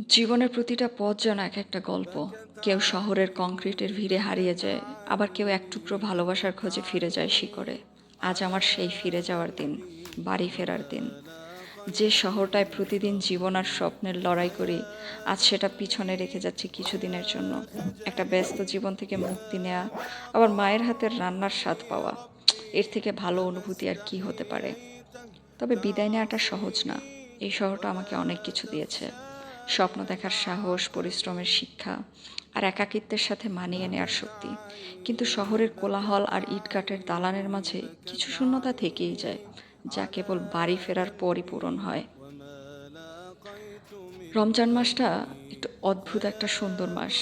জীবনের প্রতিটা পথ যেন এক একটা গল্প। কেউ শহরের কংক্রিটের ভিড়ে হারিয়ে যায়, আবার কেউ এক টুকরো ভালোবাসার খোঁজে ফিরে যায় শিকড়ে। আজ আমার সেই ফিরে যাওয়ার দিন, বাড়ি ফেরার দিন। যে শহরটায় প্রতিদিন জীবন আর স্বপ্নের লড়াই করি, আজ সেটা পিছনে রেখে যাচ্ছি কিছুদিনের জন্য। একটা ব্যস্ত জীবন থেকে মুক্তি নেওয়া আবার মায়ের হাতের রান্নার স্বাদ পাওয়া। এর থেকে ভালো অনুভূতি আর কি হতে পারে? তবে বিদায় নেওয়াটা সহজ না। এই শহরটা আমাকে অনেক কিছু দিয়েছে। স্বপ্ন দেখার সাহস, পরিশ্রমের শিক্ষা আর একাকিত্বের সাথে মানিয়ে নেওয়ার শক্তি। কিন্তু শহরের কোলাহল আর ইটকাটের দালানের মাঝে কিছু শূন্যতা থেকেই যায়, যা কেবল বাড়ি ফেরার পরই পূরণ হয়। রমজান মাসটা একটু অদ্ভুত একটা সুন্দর মাস।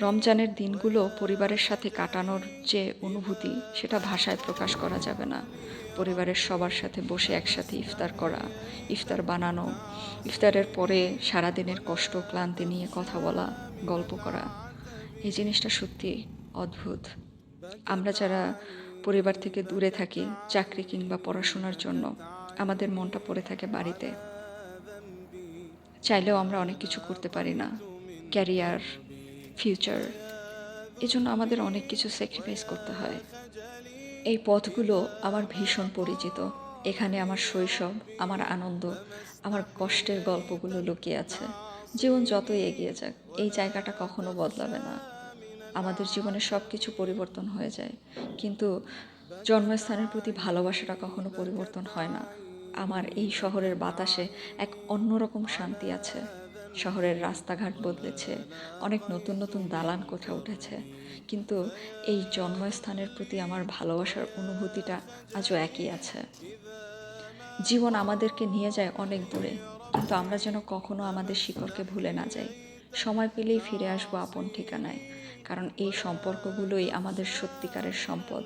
রমজানের দিনগুলো পরিবারের সাথে কাটানোর যে অনুভূতি, সেটা ভাষায় প্রকাশ করা যাবে না। পরিবারের সবার সাথে বসে একসাথে ইফতার করা, ইফতার বানানো, ইফতারের পরে সারাদিনের কষ্ট, ক্লান্তি নিয়ে কথা বলা, গল্প করা। এই জিনিসটা সত্যি অদ্ভুত। আমরা যারা পরিবার থেকে দূরে থাকি, চাকরি কিংবা পড়াশোনার জন্য, আমাদের মনটা পড়ে থাকে বাড়িতে। চাইলেও আমরা অনেক কিছু করতে পারি না। ক্যারিয়ার ফিউচার এজন্য আমাদের অনেক কিছু স্যাক্রিফাইস করতে হয়। এই পথগুলো আমার ভীষণ পরিচিত। এখানে আমার শৈশব, আমার আনন্দ, আমার কষ্টের গল্পগুলো লুকিয়ে আছে। জীবন যতই এগিয়ে যাক, এই জায়গাটা কখনো বদলাবে না। আমাদের জীবনে সব কিছু পরিবর্তন হয়ে যায়। কিন্তু জন্মস্থানের প্রতি ভালোবাসাটা কখনো পরিবর্তন হয় না। আমার এই শহরের বাতাসে এক অন্যরকম শান্তি আছে। শহরের রাস্তাঘাট বদলেছে, অনেক নতুন নতুন দালান কোঠা উঠেছে। কিন্তু এই জন্মস্থানের প্রতি আমার ভালোবাসার অনুভূতিটা আজও একই আছে। জীবন আমাদেরকে নিয়ে যায় অনেক দূরে, কিন্তু আমরা যেন কখনো আমাদের শিকড়কে ভুলে না যাই। সময় পেলেই ফিরে আসব আপন ঠিকানায়, কারণ এই সম্পর্কগুলোই আমাদের সত্যিকারের সম্পদ।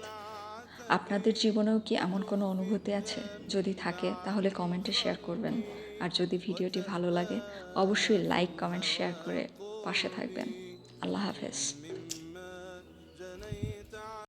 আপনাদের জীবনেও কি এমন কোনো অনুভূতি আছে? যদি থাকে, তাহলে কমেন্টে শেয়ার করবেন। আর যদি ভিডিওটি ভালো লাগে অবশ্যই লাইক কমেন্ট শেয়ার করে পাশে থাকবেন। আল্লাহ হাফেজ।